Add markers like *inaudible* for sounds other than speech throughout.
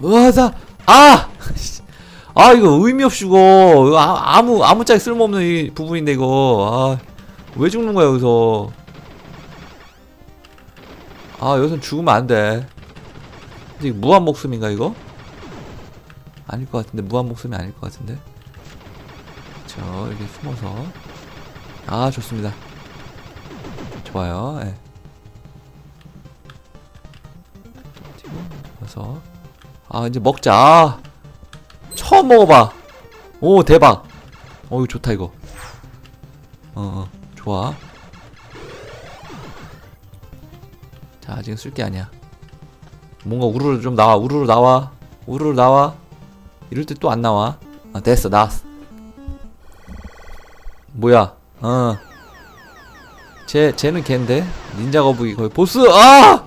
와자? 아! *laughs* 아 이거 의미 없이 이거 아, 아무 아무짝에 쓸모없는 이 부분인데 이거. 아왜 죽는 거야 여기서? 아 여기선 죽으면 안돼. 이게 무한 목숨인가 이거? 아닐 것 같은데 무한 목숨이 아닐 것 같은데? 저 이렇게 숨어서. 아 좋습니다. 좋아요. 예. 그래서 아 이제 먹자. 아, 처음 먹어봐. 오 대박. 어 이거 좋다 이거. 어, 어 좋아. 자 아직은 쓸게 아니야. 뭔가 우르르 좀 나와 우르르 나와. 우르르 나와. 이럴 때 또 안 나와. 아 됐어 나왔어 뭐야? 어. 쟤, 쟤는 걘데? 닌자 거북이 거의 보스! 아!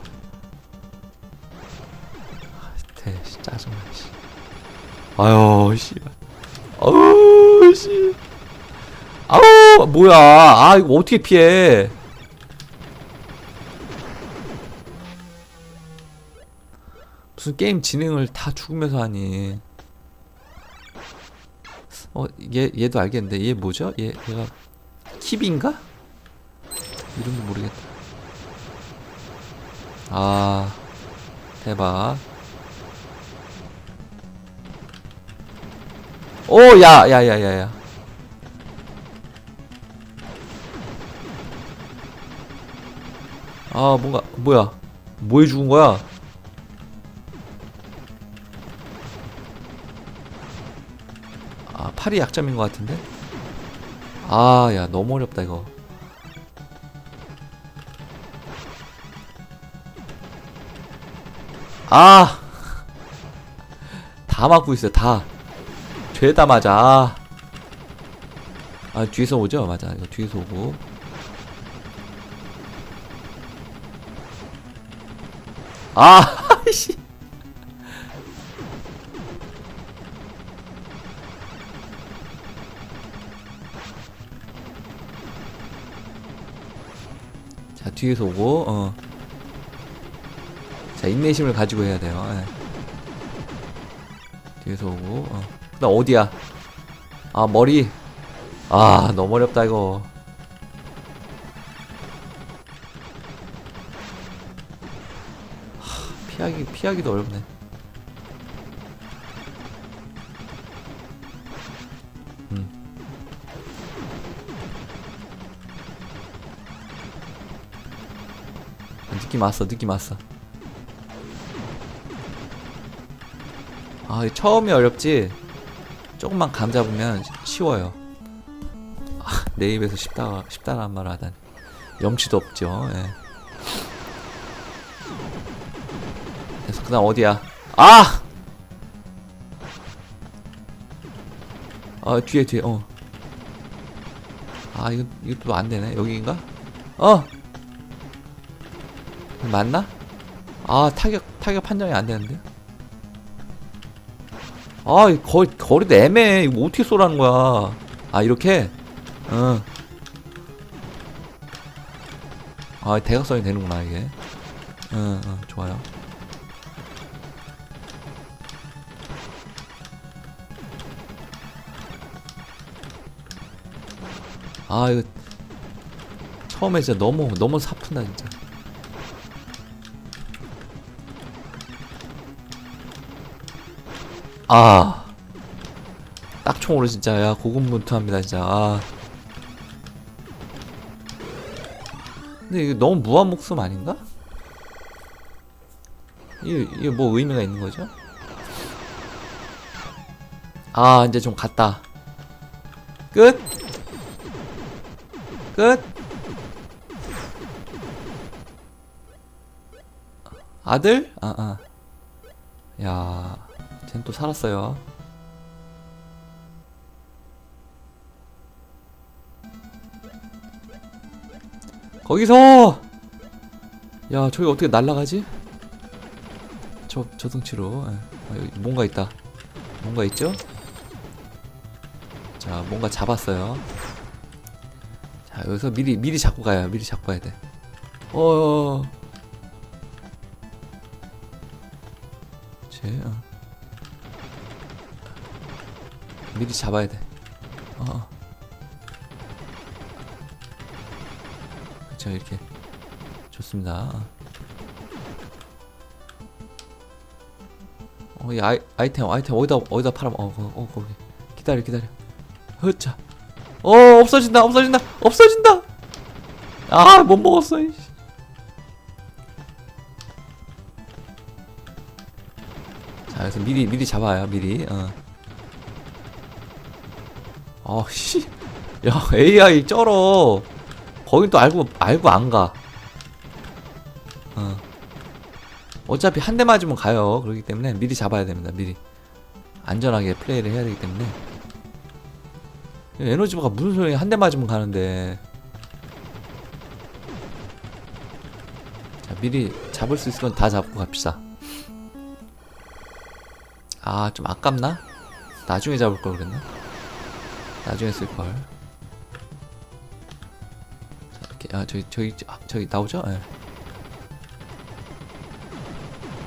아유 씨. 아우 씨. 아우 뭐야? 아 이거 어떻게 피해? 무슨 게임 진행을 다 죽으면서 하니? 어, 얘 얘도 알겠는데 얘 뭐죠? 얘 얘가 킵인가? 이름도 모르겠다. 아 대박. 오, 야, 야, 야, 야, 야. 아, 뭔가, 뭐야. 뭐해 죽은 거야? 아, 팔이 약점인 것 같은데? 아, 야, 너무 어렵다, 이거. 아! *laughs* 다 맞고 있어, 다. 죄다 맞아. 아. 아 뒤에서 오죠? 맞아. 이거 뒤에서 오고. 아, *laughs* 씨. 자, 뒤에서 오고, 어. 자, 인내심을 가지고 해야 돼요. 예. 뒤에서 오고, 어. 나 어디야? 아 머리. 아 너무 어렵다 이거. 하, 피하기 피하기도 어렵네. 음. 느낌 왔어 느낌 왔어. 아, 이 처음이 어렵지. 조금만 감 잡으면 쉬- 쉬워요. 아, 내 입에서 쉽다, 쉽다란 말을 하다니. 염치도 없죠. 예. 그래서 그다음 어디야? 아! 아 뒤에 뒤에 어. 아 이거 이것도 안 되네 여기인가? 어. 맞나? 아 타격 타격 판정이 안 되는데. 아, 이 거, 거리도 애매해. 이거 어떻게 쏘라는 거야. 아, 이렇게? 어. 아, 대각선이 되는구나, 이게. 어, 어, 좋아요. 아, 이거. 처음에 진짜 너무, 너무 사푼다, 진짜. 아. 딱총으로 진짜 야 고군분투합니다 진짜. 아. 근데 이게 너무 무한 목숨 아닌가? 이게, 이게 뭐 의미가 있는 거죠? 아 이제 좀 갔다. 끝. 끝. 아들? 아 아. 야. 쟨 또 살았어요. 거기서! 야, 저기 어떻게 날아가지? 저, 저 등치로. 예. 아, 여기 뭔가 있다. 뭔가 있죠? 자, 뭔가 잡았어요. 자, 여기서 미리, 미리 잡고 가요. 미리 잡고 가야 돼. 어, 제, 어. 미리 잡아야 돼. 어, 어. 그쵸, 이렇게. 좋습니다. 어, 이 아이, 아이템, 아이템, 어디다, 어디다 팔아, 어, 어, 어, 거기. 기다려, 기다려. 흐차. 어, 없어진다, 없어진다, 없어진다! 아, 못 먹었어, 이씨. 자, 그래서 미리, 미리 잡아요, 미리, 어. 어, 씨. 야, AI 쩔어. 거긴 또 알고, 알고 안 가. 어. 어차피 한 대 맞으면 가요. 그렇기 때문에 미리 잡아야 됩니다, 미리. 안전하게 플레이를 해야 되기 때문에. 에너지바가 무슨 소리야. 한 대 맞으면 가는데. 자, 미리 잡을 수건다 잡고 갑시다. 아, 좀 아깝나? 나중에 잡을 걸 그랬나? 나중에 쓸 걸. 자, 이렇게 아 저기 저기 아, 저기 나오죠? 예.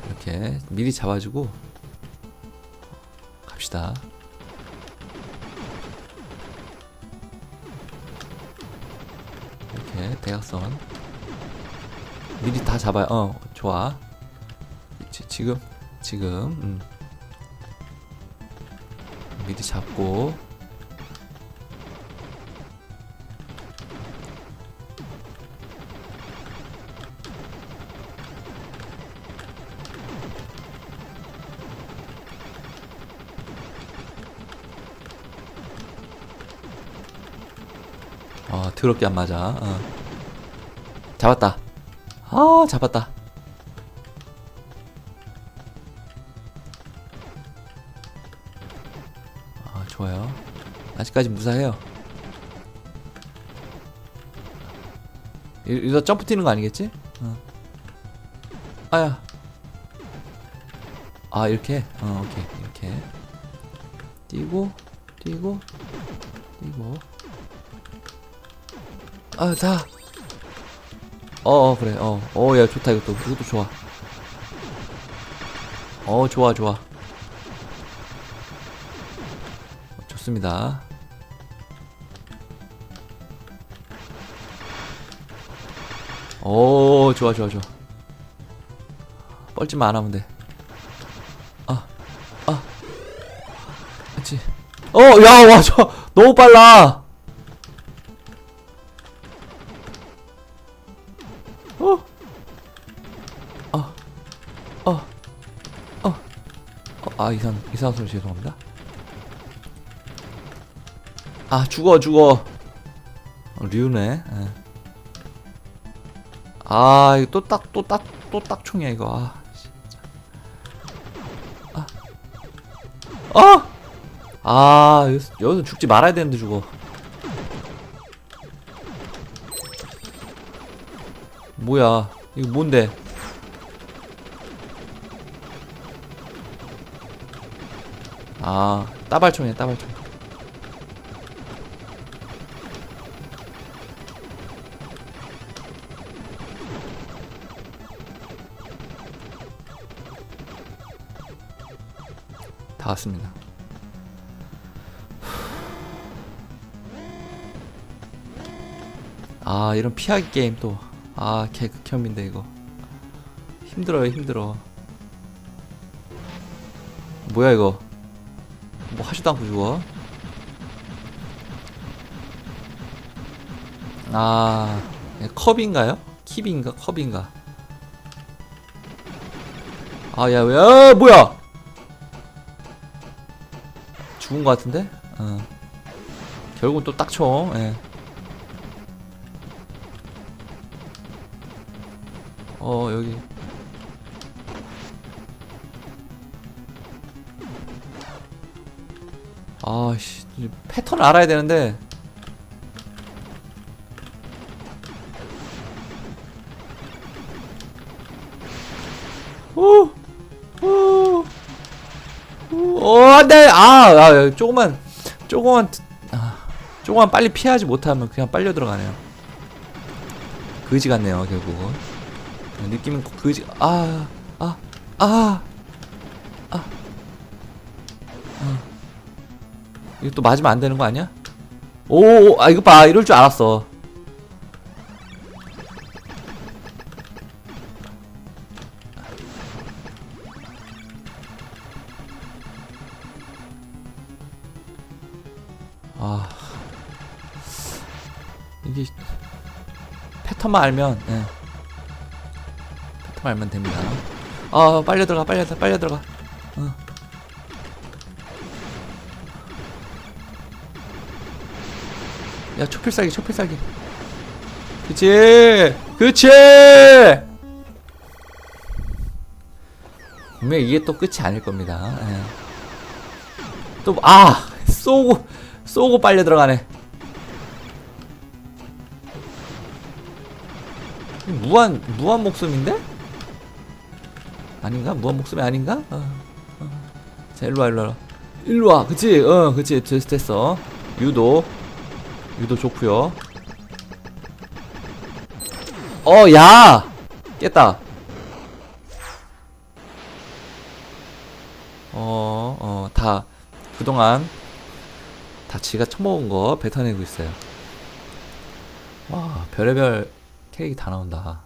이렇게 미리 잡아주고 갑시다. 이렇게 대각선 미리 다 잡아요. 어, 좋아. 지, 지금 지금 음. 미리 잡고 더럽게 안 맞아. 어. 잡았다. 아, 잡았다. 아, 좋아요. 아직까지 무사해요. 이- 이거 점프 뛰는 거 아니겠지? 어. 아야. 아, 이렇게? 어, 오케이. 이렇게. 뛰고, 뛰고, 뛰고. 아, 다. 어, 어, 그래. 어, 어, 야, 좋다. 이것도, 이것도 좋아. 어, 좋아, 좋아. 좋습니다. 오, 좋아, 좋아, 좋아. 뻘짓만 안 하면 돼. 아, 아. 그렇지. 어, 야, 와, 저, 너무 빨라. 이상, 이상한 소리 죄송합니다. 아, 죽어, 죽어. 어, 류네. 예. 아, 이거 또 딱, 또 딱, 또 딱 총이야, 이거. 아. 아. 아! 아, 여기서, 여기서 죽지 말아야 되는데, 죽어. 뭐야. 이거 뭔데? 아, 따발총이야, 따발총. 다 왔습니다. 아 이런 피하기 게임 또 아 개극혐인데 이거 힘들어요 힘들어 뭐야 이거 뭐 하지도 않고 죽어 아 컵인가요? 킵인가 컵인가 아야 야, 뭐야 죽은 것 같은데? 어. 결국은 또 딱총. 예. 어 여기. 아씨 패턴을 알아야 되는데. 오, 오. 어, 안 돼! 아, 아, 조금만, 조금만, 아, 조금만 빨리 피하지 못하면 그냥 빨려 들어가네요. 그지 같네요, 결국은. 느낌은 그지, 아, 아, 아, 아, 아, 이거 또 맞으면 안 되는 거 아니야? 오, 아 이거 봐, 이럴 줄 알았어. 아, 이게 패턴만 알면, 예. 패턴만 알면 됩니다. 아, 빨려 들어가, 빨려 들어가, 빨려 들어가. 어. 야 초필살기 초필살기. 그치? 그치? 분명 이게 또 끝이 아닐 겁니다. 예. 또아! 쏘고 쏘고 빨려 들어가네. 무한 무한 목숨인데? 아닌가? 무한 목숨이 아닌가? 어, 어. 자 일로와 일로와. 일로와. 그치? 어 그치. 됐어. 유도 유도 좋고요. 어, 야! 깼다. 어, 어, 다, 그동안 다 지가 처먹은 거 뱉어내고 있어요. 와, 별의별 케이크 다 나온다.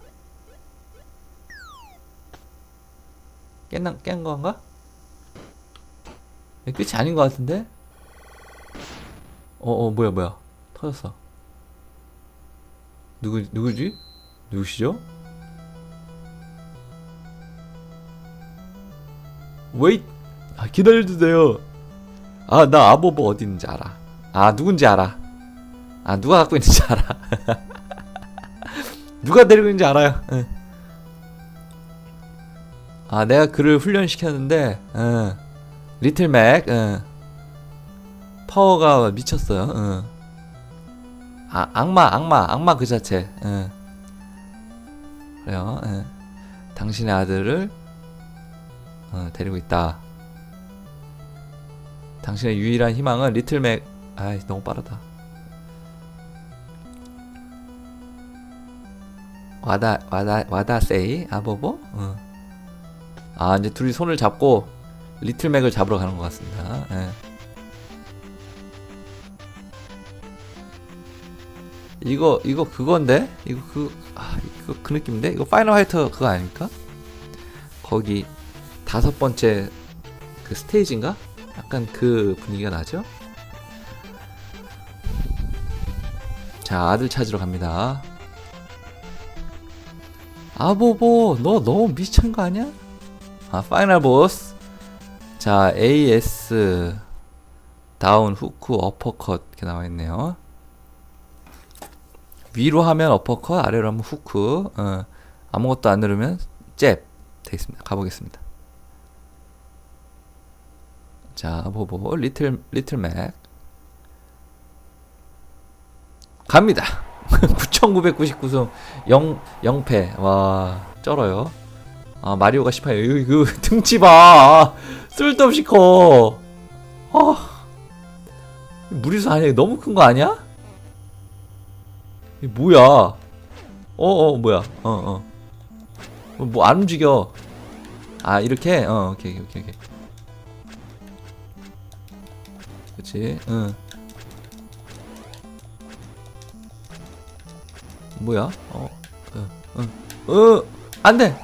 깼나, 깬 건가? 네, 끝이 아닌 것 같은데? 어, 어, 뭐야, 뭐야. 터졌어. 누구, 누구지? 누구시죠? 웨이 아, 기다려주세요. 아, 나 아보보 어디 있는지 알아. 아, 누군지 알아. 아, 누가 갖고 있는지 알아. *laughs* 누가 데리고 있는지 알아요. 응. 아, 내가 그를 훈련시켰는데, 응. 리틀 맥, 응. 파워가 미쳤어요. 응. 아 악마 악마 악마 그 자체. 응. 그래요. 응. 당신의 아들을 어, 데리고 있다. 당신의 유일한 희망은 리틀 맥. 아이 너무 빠르다. 와다 와다 와다 세이 아보보. 응. 아 이제 둘이 손을 잡고 리틀 맥을 잡으러 가는 것 같습니다. 예. 이거 이거 그건데 이거 그 아, 이거 그 느낌인데 이거 파이널 화이터 그거 아닙니까? 거기 다섯 번째 그 스테이지인가? 약간 그 분위기가 나죠? 자 아들 찾으러 갑니다. 아보보 너 너무 미친 거 아니야? 아 파이널 보스 자 AS 다운 후크 어퍼컷 이렇게 나와 있네요. 위로 하면 어퍼컷, 아래로 하면 후크. 어, 아무것도 안 누르면 잽 되겠습니다. 가보겠습니다. 자, 보보 리틀 리틀 맥 갑니다. 9,999승 0 0패. 와, 쩔어요. 아, 마리오가 18. 이거, 이거 등치 봐. 쓸데없이 커. 아. 무리수 아니야? 너무 큰 거 아니야? 이 뭐야? 어, 어, 뭐야? 어, 어. 뭐 안 움직여. 아, 이렇게? 어, 오케이, 오케이, 오케이. 그치, 응. 뭐야? 어, 어, 어, 어, 안 돼!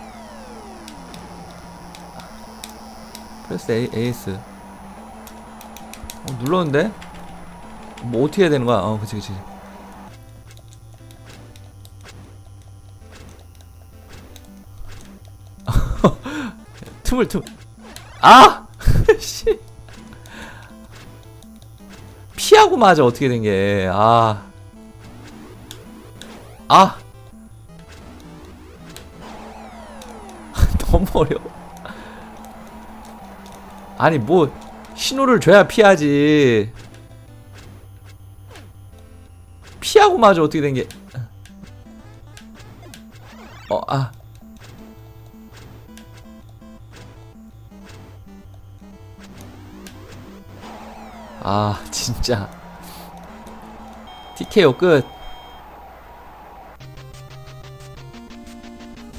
프레스 A, AS. 어, 눌렀는데? 뭐 어떻게 해야 되는 거야? 어, 그치, 그치. 틈을 틈. 아! *laughs* 씨. 피하고 맞아 어떻게 된 게. 아. 아. *laughs* 너무 어려워. 아니 뭐 신호를 줘야 피하지. 피하고 맞아 어떻게 된 게. 어, 아. 아 진짜 TKO 끝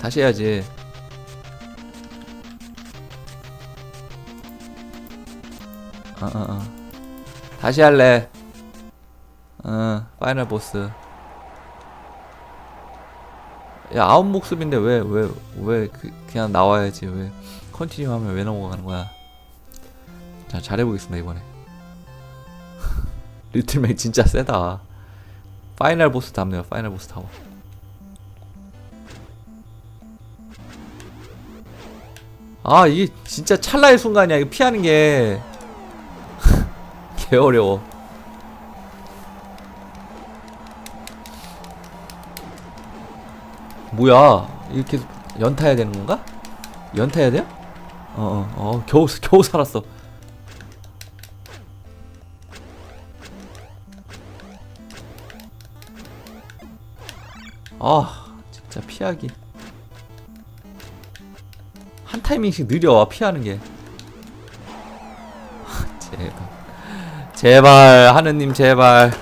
다시 해야지 어 어 어 다시 할래. 어, 파이널 보스. 야, 아홉 목숨인데 왜, 왜, 왜, 그, 그냥 나와야지. 왜, 컨티뉴 하면 왜 넘어가는 거야. 자, 잘해보겠습니다, 이번에. 리틀맥 진짜 세다. 파이널 보스 답네요, 파이널 보스 타워. 아, 이게 진짜 찰나의 순간이야. 이거 피하는 게. *laughs* 개 어려워. 뭐야? 이렇게 연타해야 되는 건가? 연타해야 돼요? 어, 어, 어, 겨우, 겨우 살았어. 아, 진짜 피하기. 한 타이밍씩 느려, 피하는 게. 제발. 제발, 하느님, 제발.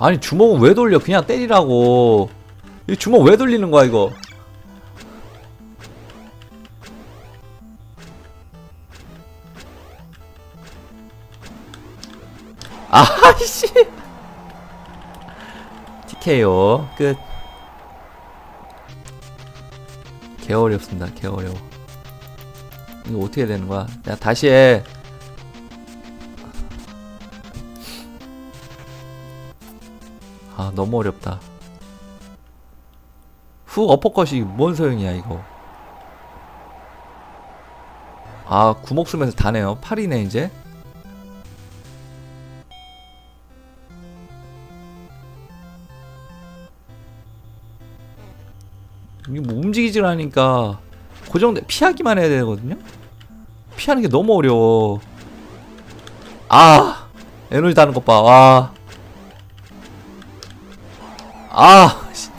아니 주먹은 왜 돌려 그냥 때리라고 이 주먹 왜 돌리는 거야 이거 아이씨. TKO 끝. 개어렵습니다. 개어려워. 이거 어떻게 되는 거야? 야 다시 해. 아 너무 어렵다. 후 어퍼컷이 뭔 소용이야 이거? 아 구목숨에서 다네요. 8이네 이제 움직이질 않으니까 고정돼 피하기만 해야 되거든요 피하는 게 너무 어려워 아 에너지 다는 것 봐 와 아, 씨.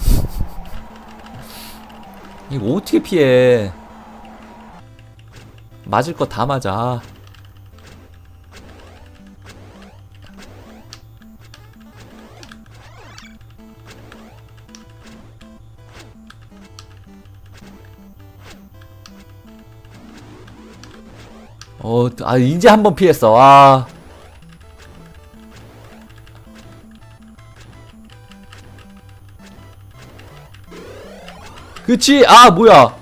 *laughs* 이거 어떻게 피해? 맞을 거 다 맞아. 어, 아 이제 한 번 피했어. 아. 그치? 아, 뭐야.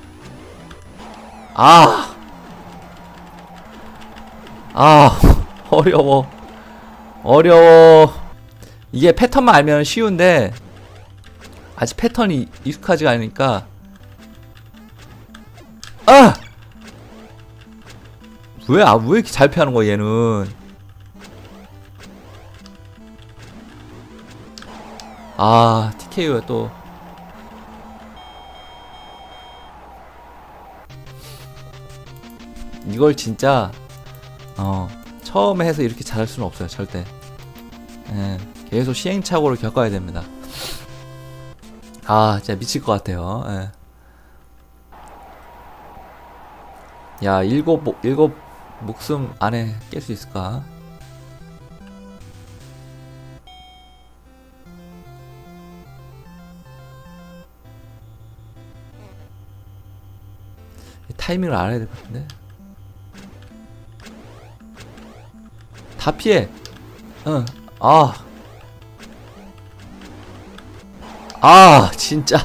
아. 아, *laughs* 어려워. 어려워. 이게 패턴만 알면 쉬운데, 아직 패턴이 익숙하지가 않으니까. 왜, 아, 왜 이렇게 잘 피하는 거야, 얘는. 아, TKO야 또. 이걸 진짜 어 처음에 해서 이렇게 잘할 수는 없어요 절대 예, 계속 시행착오를 겪어야 됩니다 아 진짜 미칠 것 같아요 예. 야 일곱 목- 일곱 목숨 안에 깰 수 있을까 타이밍을 알아야 될 것 같은데 다 피해. 응. 아. 아, 진짜.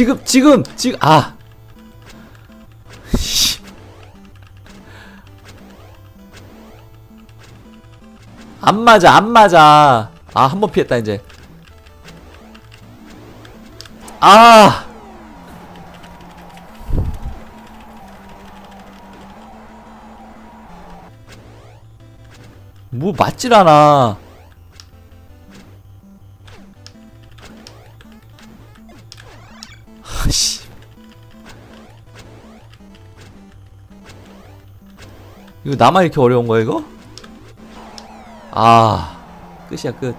지금, 지금, 지금, 아. 씨. 안 맞아, 안 맞아. 아, 한 번 피했다, 이제. 아! 뭐, 맞질 않아. 이거 나만 이렇게 어려운 거야, 이거? 아. 끝이야 끝.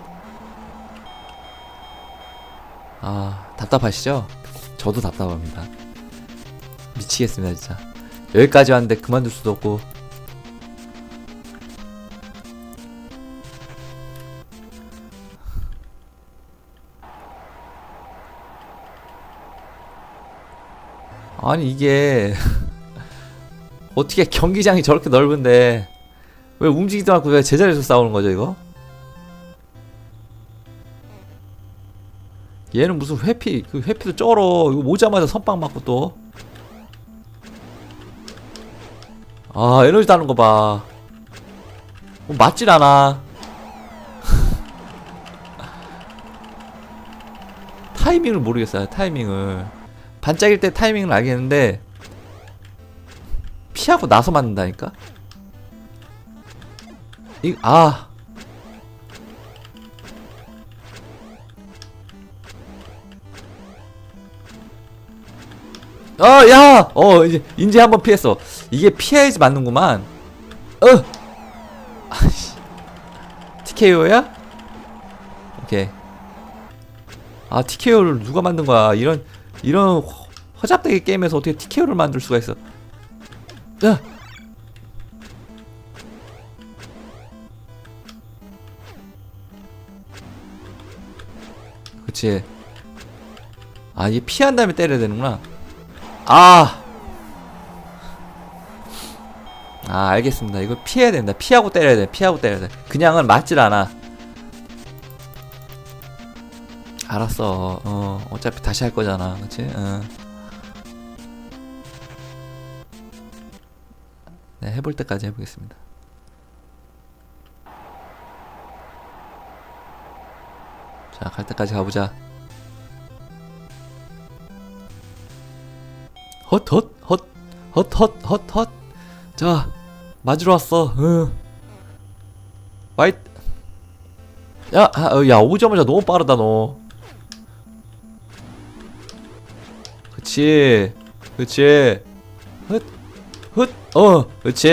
아 답답하시죠? 저도 답답합니다. 미치겠습니다 진짜 여기까지 왔는데 그만둘 수도 없고 아니 이게 *laughs* 어떻게 경기장이 저렇게 넓은데 왜 움직이지도 않고 왜 제자리에서 싸우는 거죠 이거? 얘는 무슨 회피 그 회피도 쩔어. 이거 오자마자 선빵 맞고 또. 아 에너지 다는 거봐. 뭐 맞질 않아. *laughs* 타이밍을 모르겠어요 타이밍을. 반짝일 때 타이밍을 알겠는데 피하고 나서 맞는다니까 이 아 어, 야! 어, 이제, 이제 한번 피했어. 이게 피해야지 맞는구만. 어! 아씨. TKO야? 오케이. 아, TKO를 누가 만든 거야? 이런, 이런 허- 허잡되게 게임에서 어떻게 TKO를 만들 수가 있어? 야! 그치. 아, 얘 피한 다음에 때려야 되는구나. 아. 아, 알겠습니다. 이거 피해야 된다. 피하고 때려야 돼. 피하고 때려야 돼. 그냥은 맞질 않아. 알았어. 어, 어차피 다시 할 거잖아. 그치? 어. 네, 해볼 때까지 해보겠습니다. 자, 갈 때까지 가보자. 헛 헛 헛 헛 헛 헛 헛 자 맞으러 왔어 응. 와이 야, 아, 어, 야 오자마자 너무 빠르다 너 그치 그치 어 그치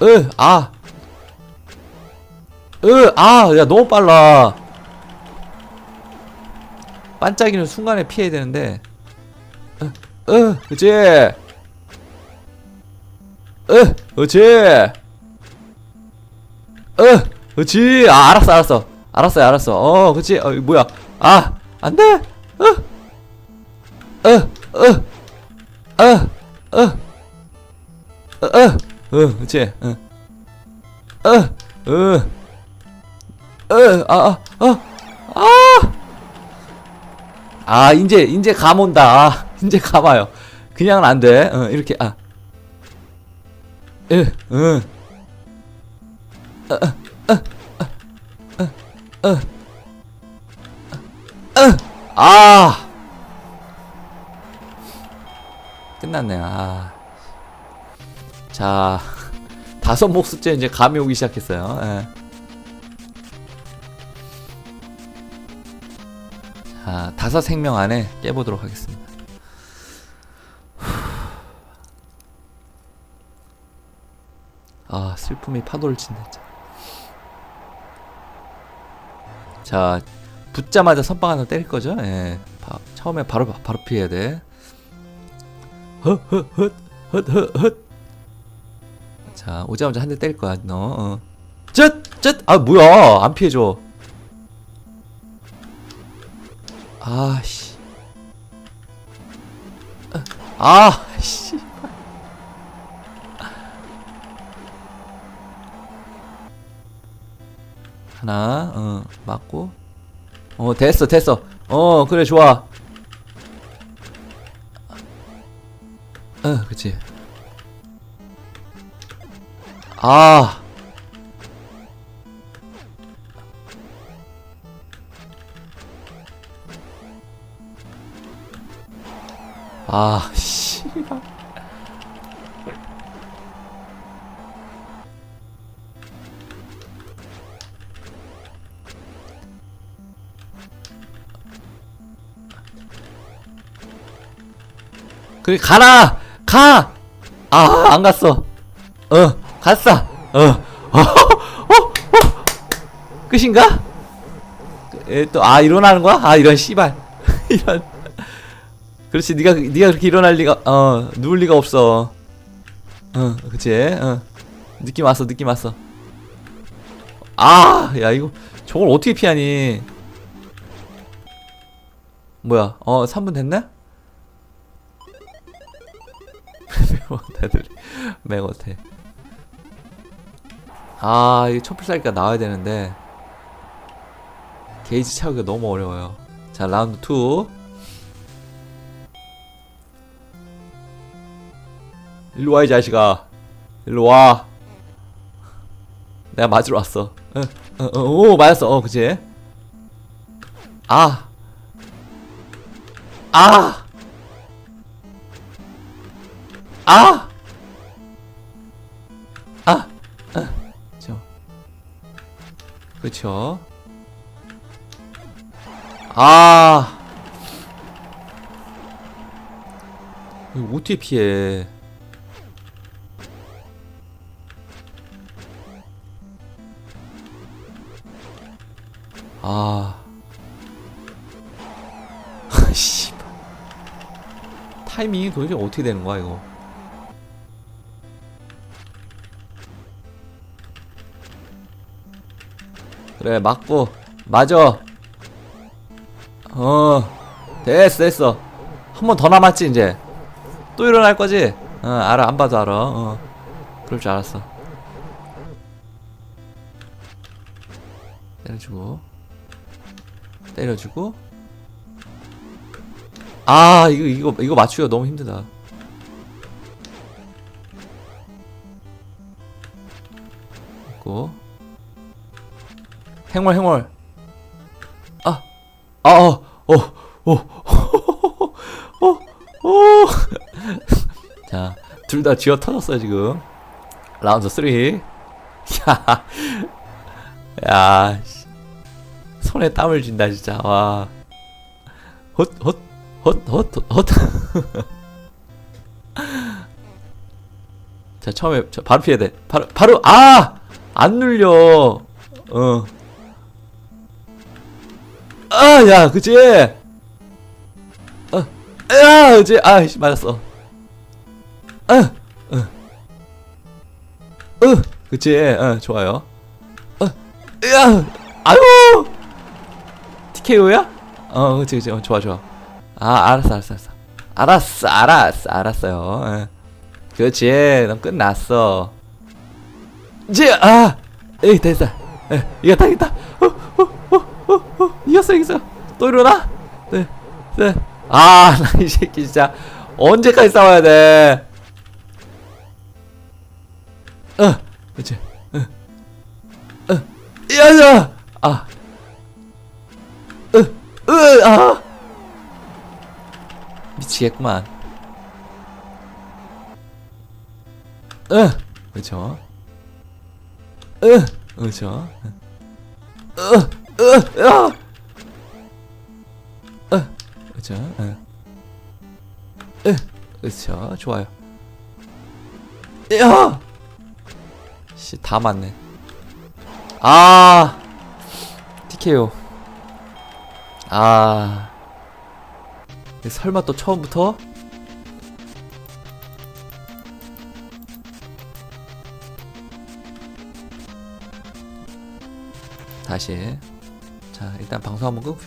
으아 으 아 야 너무 빨라 반짝이는 순간에 피해야 되는데 어, 그치. 어, 그치. 어, 그치. 아, 알았어, 알았어. 알았어요, 알았어. 어, 그치. 어, 뭐야. 아, 안 돼. 어, 어, 어, 어, 어, 어, 어, 어, 그치. 어, 어, 어, 어, 아, 아, 어, 아. 아, 이제, 이제 감 온다. 아, 이제 감아요. 그냥은 안 돼. 어, 이렇게, 아. 으, 응. 어, 어, 어, 어, 어, 어, 아. 끝났네, 아. 자, 다섯 목수째 이제 감이 오기 시작했어요. 예. 자, 다섯 생명 안에 깨보도록 하겠습니다. 아, 슬픔이 파도를 친다. 자, 붙자마자 선빵 하나 때릴 거죠? 예. 바, 처음에 바로, 바로 피해야 돼. 헛, 헛, 헛, 헛, 헛, 헛. 자, 오자마자 한 대 때릴 거야, 너. 어. 쯧! 쯧! 아, 뭐야! 안 피해줘. 아씨. 아, 씨. 하나, 어, 맞고. 어, 됐어, 됐어. 어, 그래, 좋아. 어, 그치. 아. 아, 씨. 그래, 가라! 가! 아, 안 갔어. 어, 갔어. 어, *laughs* 어, 어, 어. 끝인가? 에, 또, 아, 일어나는 거야? 아, 이런 씨발. *laughs* 이런. 그렇지 네가 네가 그렇게 일어날 리가 어 누울 리가 없어 어 그치 어 느낌 왔어 느낌 왔어 아 야 이거 저걸 어떻게 피하니 뭐야 어 3분 됐나? 다들 맹어태. 아 이거 촛불살기가 나와야 되는데 게이지 채우기가 너무 어려워요. 자 라운드 2 일로 와 이 자식아. 일로 와. 내가 맞으러 왔어. 어, 어, 어, 오 맞았어. 어 그치? 아. 아! 아! 아! 아! 저. 그쵸. 아! 이거 어떻게 피해? 아. *laughs* 씨. 타이밍이 도대체 어떻게 되는 거야, 이거? 그래, 맞고, 맞아. 어, 됐어, 됐어. 한 번 더 남았지, 이제. 또 일어날 거지? 어, 알아, 안 봐도 알아. 어, 그럴 줄 알았어. 때려주고. 때려주고. 아 이거 이거 이거 맞추기가 너무 힘들다. 있고 행월 행월 *laughs* 아아어어어어자 둘 다 쥐어 터졌어요 지금 라운드 3 야, 야, 씨. 손에 땀을 쥔다 진짜 와. 헛, 헛, 헛, 헛, 헛. *laughs* 자, 처음에, 저, 바로 피해야 돼. 바로, 바로, 아! 안 눌려. 어. 아, 야, 그치? 어, 야, 그치? 아, 씨, 맞았어. 어, 어. 어, 그치? 어, 좋아요. 어, 야, 아유! TKO야? 어, 그치, 그치. 어, 좋아, 좋아. 아, 알았어, 알았어, 알았어. 알았어, 알았어, 알았어요. 예. 그렇지, 넌 끝났어. 이제, 아! 에이, 됐어. 에, 이겼다, 이겼다. 어, 어, 어, 어, 어, 이겼어, 이겼어. 또 일어나? 네, 네. 아, *laughs* 나 이 새끼 진짜. 언제까지 싸워야 돼? 어, 그렇지. 어, 어, 야, 야! 아. 으, 으, 아! 미치겠구만. 으, 그쵸. 으, 그쵸. 으, 으, 야! 으, 그쵸. 으, 으, 그쵸. 좋아요. 야! 씨, 다 맞네. 아, TKO. 아. 설마 또 처음부터? 다시 자 일단 방송 한번 끊고요